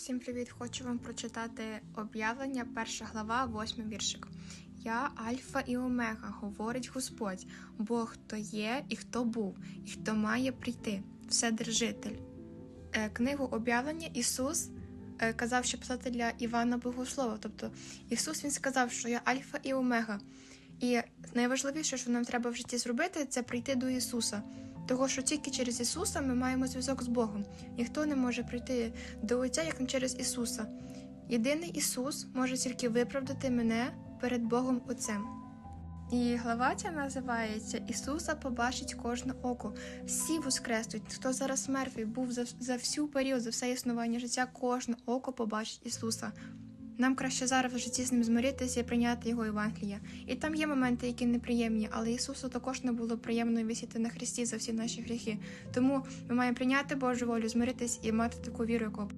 Всім привіт! Хочу вам прочитати об'явлення, перша глава, восьмий віршик. Я Альфа і Омега, говорить Господь, Бог хто є і хто був, і хто має прийти, Вседержитель. Е, Книгу об'явлення Ісус е, казав, що писати для Івана Богослова. Тобто Ісус Він сказав, що я Альфа і Омега. І найважливіше, що нам треба в житті зробити, це прийти до Ісуса. Того, що тільки через Ісуса ми маємо зв'язок з Богом. Ніхто не може прийти до Отця, як не через Ісуса. Єдиний Ісус може тільки виправдати мене перед Богом Отцем. І глава ця називається Ісуса побачить кожне око. Всі воскреснуть. Хто зараз мертвий був за, за всю період, за все існування життя, кожне око побачить Ісуса. Нам краще зараз в житті з ним змиритися і прийняти його Євангелія. І там є моменти, які неприємні, але Ісусу також не було приємно висіти на Христі за всі наші гріхи. Тому ми маємо прийняти Божу волю, змиритись і мати таку віру, яку